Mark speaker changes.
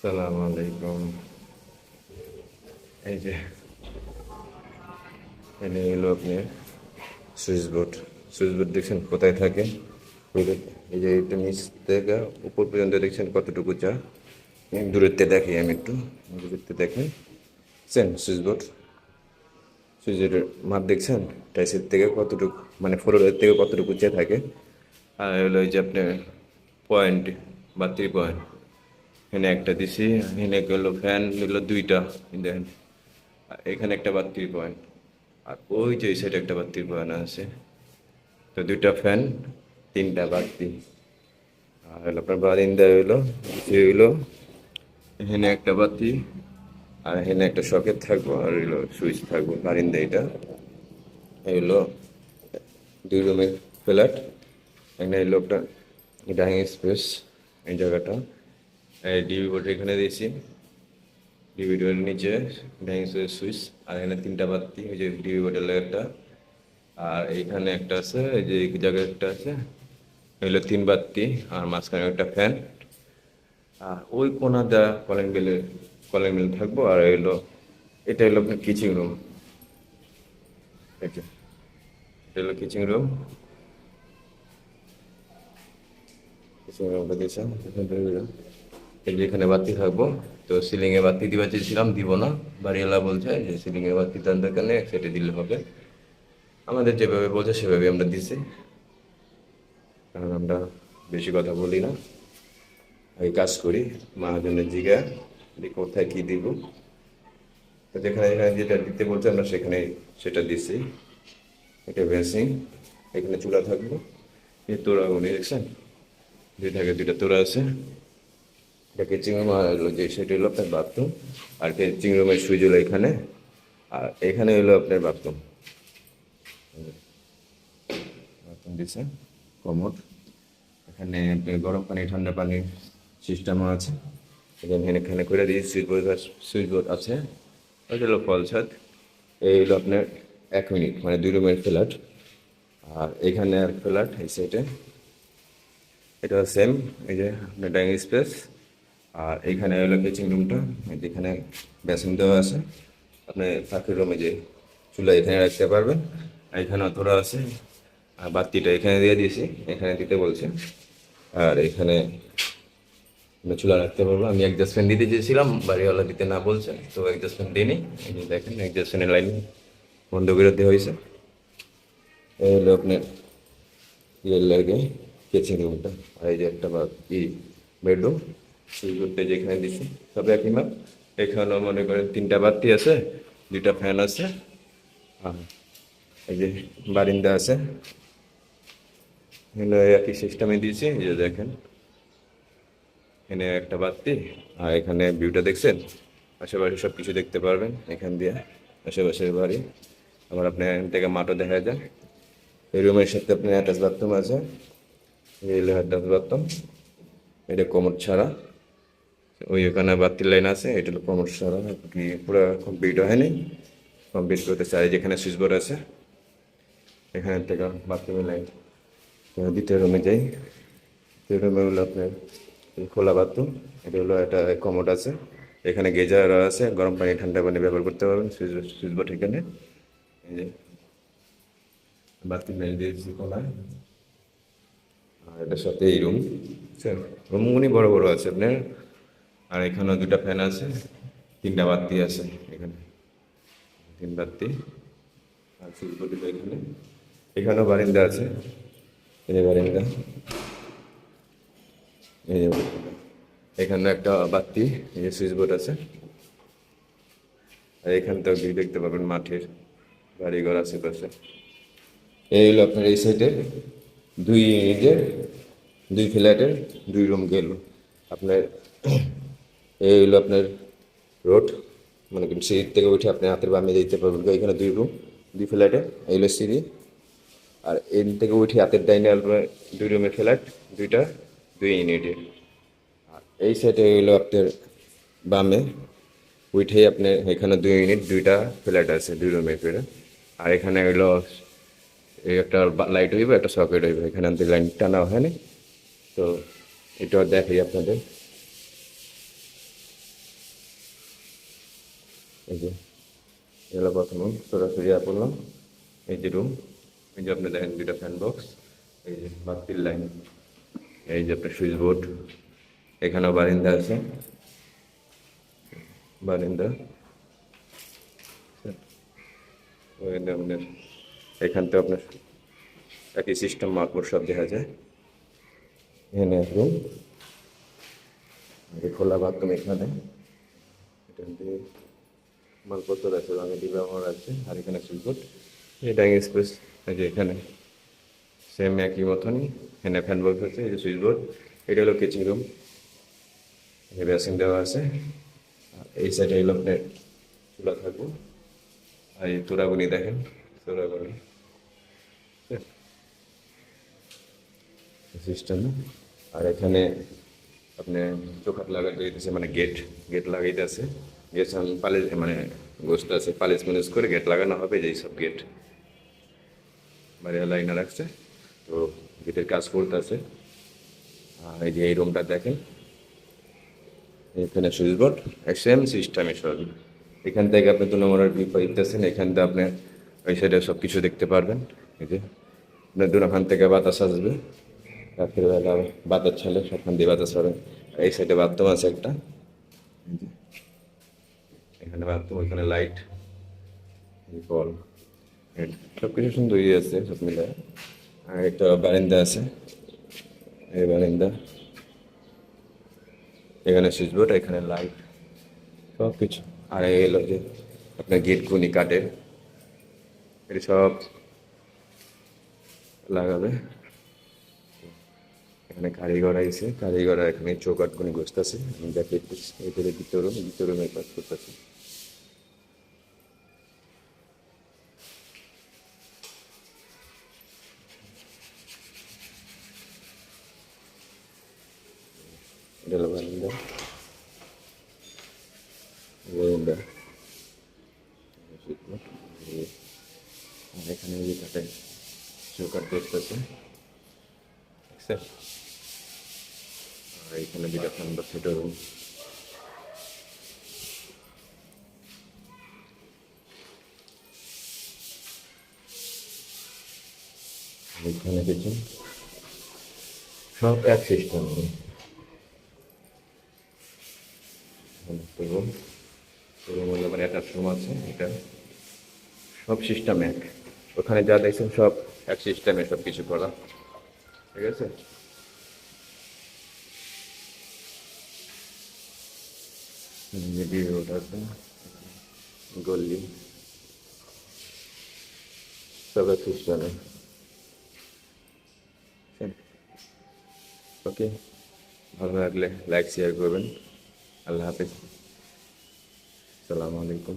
Speaker 1: সালাম আলাইকুম। এই যে, এনে এলো আপনি সুইচ বোর্ড। সুইচ বোর্ড দেখছেন কোথায় থাকে? এই যে এটা নিচ থেকে উপর পর্যন্ত দেখছেন কতটুকু চা? দূরেতে দেখি, আমি একটু দূরেতে দেখেন সেন সুইচ বোর্ড? সুইচের মাপ দেখছেন? টাইসের থেকে কতটুকু মানে ফ্লোরের থেকে কতটুকু উঁচে থাকে? আর হলো ওই যে আপনার পয়েন্ট বাত্রি পয়েন্ট এখানে একটা দিছি, এখানে গেলো ফ্যান নিলো দুইটা দেখেন। এখানে একটা বাত্রি পয়েন্ট। আর ওই যে ওই সাইডে একটা বাত্রি পয়েন্ট আছে। তো দুইটা ফ্যান তিনটা বাতি। আর হলো আপনার বারিন্দা হইল নিচে হইল, এখানে একটা বাতি, আর এখানে একটা সকেট থাকব, আর হইল সুইচ থাকব, বারিন্দা এটা। এই হলো দুই রুমের ফ্ল্যাট। এখানে হইল একটা ডাইনিং স্পেস এই জায়গাটা। এই ডিবি বোর্ড এখানে দিয়েছি। ডিবি বোর্ডের নিচে স্পেস সুইচ, আর এখানে তিনটা বাতি, ওই যে ডিবি বোর্ডের একটা আর এইখানে একটা আছে, এই যে এই জায়গায় একটা আছে হইল তিন বাতি, আর মাঝখানে একটা ফ্যান। আর ওই কোনাটা কলিং বেলের কলিং বেল থাকব, আর হইল এটা হলো কিচিং রুম এটা হলো কিচিং রুম কিচিং রুমটা দিয়েছেন এখানে বাতি থাকব তো সিলিং এ বাতি দিবা চেয়েছিলাম, দিব না। বাড়িওয়ালা বলছে যে সিলিং এ বাতি তার দরকার নেই সেটা দিলে হবে। আমাদের যেভাবে বলছে সেভাবে আমরা দিছি। কারণ আমরা বেশি কথা বলি না। এই কাজ করি, মহাজনের জিগা কোথায় কি দিব। তো যেখানে যেখানে যেটা দিতে বলছে আমরা সেখানে সেটা দিছি। এটা বেসিং এখানে চুলা থাকব। এই তোরা উনি দেখছেন? দুই থাকে দুইটা তোরা আছে। এটা কিচিং রুম হলো যে সেটা হলো আপনার বাথরুম আর কিচিং রুমের সুইচ হলো এখানে, আর এখানে হলো আপনার বাথরুম বাথরুম দিছে, কমোড। এখানে গরম পানি, ঠান্ডা পানির সিস্টেমও আছে। এখানে এখানে করে দিয়ে সুইচ বোর্ড সুইচ বোর্ড আছে। ওইটা হলো ফল ছাদ। এই হলো আপনার এক মিনিট মানে দুই রুমের ফ্ল্যাট। আর এখানে আর ফ্ল্যাট, এই সাইডে এটা সেম এই যে আপনার ডাইনিং স্পেস আর এইখানে হলো কিচিং রুমটা যেখানে বেসিন দেওয়া আছে। আপনি ফাঁকের রুমে যে চুলা এখানে রাখতে পারবেন। এখানে অতটা আছে, আর বাতিটা এখানে দিয়ে দিয়েছি, এখানে দিতে বলছে। আর এখানে চুলা রাখতে পারব। আমি ফ্যান দিতে চেয়েছিলাম, বাড়িওয়ালা দিতে না বলছে, তো ফ্যান দিইনি। এই যে দেখেন ফ্যানের লাইন বন্ধ করে দেওয়া হয়েছে। এই হলো আপনার ইয়ে লাগে কিচেন রুমটা। আর এই যে একটা বা বেডরুম সেই করতে যেখানে দিছি। তবে একই মাপ। এখানেও মনে করেন তিনটা বাতি আছে, দুইটা ফ্যান আছে, আর এই যে বারিন্দা আছে। এগুলো একই সিস্টেমে দিয়েছি, এই যে দেখেন। এখানে একটা বাতি, আর এখানে ভিউটা দেখছেন? আশেপাশে সব কিছু দেখতে পারবেন এখান দিয়ে, আশেপাশের বাড়ি। আবার আপনার এখান থেকে মাঠও দেখা যায়। এই রুমের সাথে আপনার অ্যাটাচ বাথরুম আছে। এই অ্যাটাচ বাথরুম এটা কোমর ছাড়া। ওই ওখানে বাতির লাইন আছে, এটা কোমর ছাড়া কি পুরো কমপ্লিট হয়নি। কমপ্লিট করতে চাই যেখানে সুইচ বোর্ড আছে, এখানে থেকে বাথরুমের লাইন। দ্বিতীয় রুমে যাই। দ্বিতীয় রুমে হলো আপনার খোলা বাথরুম এটা হলো একটা কমোড আছে। এখানে গেজার আছে, গরম পানি, ঠান্ডা পানি ব্যবহার করতে পারবেন সুইচ সুইচ বোর্ড এখানে। এই যে দিয়েছি খোলায় আর এটার সাথে এই রুম রুমগুলি বড় বড় আছে আপনার আর এখানেও দুটা ফ্যান আছে, তিনটা বাতি আছে এখানে। তিন বাতি, আর বোর্ড এখানে। এখানেও বারিন্দা আছে, এই যে বারিন্দা। এই যে এখানে একটা বাতি, এই যে সুইচ বোর্ড আছে। আর এখান থেকে দেখতে পাবেন মাঠের বাড়িঘর আশেপাশে এই হলো আপনার এই সাইডে দুই ইউনিটের দুই ফ্ল্যাটের দুই রুম গেল। আপনার এই হলো আপনার রোড। মনে করেন সিঁড়ি থেকে উঠে আপনি হাতের বামে যেতে পারবেন। এখানে দুই রুম দুই ফ্ল্যাটে এই হলো সিঁড়ি। আর এন থেকে উঠে হাতের ডাইনে দুই রুমের ফ্ল্যাট দুইটা, দুই ইউনিটের আর এই সাইডে হলো আপনার বামে। উঠেই আপনার এখানে দুই ইউনিট দুইটা ফ্ল্যাট আছে, দুই রুমের ফ্ল্যাট আর এখানে হলো এই একটা লাইট হইবে, একটা সকেট হইবে। এখানে আমাদের লাইন টানা হয়নি। তো এটা দেখাই আপনাদের। এই যে, এগুলো প্রথম সরাসরি করলাম। এই যে রুম এই যে আপনি দেখেন দুইটা ফ্যান বক্স এই যে বাতির লাইন এই যে আপনার সুইচ বোর্ড এখানেও বারিন্দা আছে। বারিন্দা আপনার, এখান থেকে আপনার একই সিস্টেম মার্কবোর্ড সব দেখা যায়। এখানে রুম খোলা বাথরুম এখানে। এখান থেকে মালপত্র আছে, রঙের ব্যবহার আছে, আর এখানে সুইচবোর্ড এই ডাইনিং স্পেস যে এখানে। সেম একই মতনই, এখানে ফ্যান বক্স আছে, এই যে সুইচবোর্ড এটা হলো কিচেন রুম এই বেসিন দেওয়া আছে এই সাইডে হলো আপনার চুলা থাকব, আর এই তোরাগুনি দেখেন তোরাগুনি সিস্টেম আর এখানে আপনি চোখাট দিতেছে মানে গেট গেট লাগাইতে আছে। গেট পালিশ মানে গোস্ত আছে পালিশ মালিশ করে গেট লাগানো হবে যেই সব গেট বাইরে লাইনে রাখছে তো গেটের কাজ করতেছে। আর এই যে এই রুমটা দেখেন, এখানে সুইচ বোর্ড সেম সিস্টেমে সব। এখান থেকে আপনি দু নম্বরের ভিউ পাইতেছেন, এখান থেকে আপনি ওই সাইডে সব কিছু দেখতে পারবেন। এই যে আপনার দুখান থেকে বাতাস আসবে রাত্রির বেলা বাতাস ছাড়লে সবখান দিয়ে বাতাস পাবেন এই সাইডে বাথরুম আছে একটা। এখানে বাথরুম ওইখানে লাইট কল সব কিছু সুন্দরই আছে সব মিলে। আর একটা বারিন্দা আছে এই বারিন্দা। এখানে সুইচ বোর্ড এখানে লাইট সব কিছু আর এই হলো যে আপনার গেট খুনি কাঠের। এটি সব লাগাবে। এখানে কারিগর আইছে কারিগর এখানে চৌকাট কোনি বসতেছে। আমি দেখে দ্বিতীয় রুমে কাজ করতেছে এটা হলো বারান্দা আর এখানে যে কাটায় চৌকাট করতেছে দেখছেন আর এখানে ঠান্ডা ছোট রুম এখানে কিচেন সব এক সিস্টেম রুম রুম হলো মানে একটা রুম আছে, এটা। সব সিস্টেম এক। ওখানে যা দেখছেন সব এক সিস্টেমে সব কিছু করা। ঠিক আছে? রোড গল্লি সব এক সিস্টেমে ওকে ভালো লাগলে লাইক শেয়ার করবেন। আল্লাহ হাফিজ। সালামু আলাইকুম।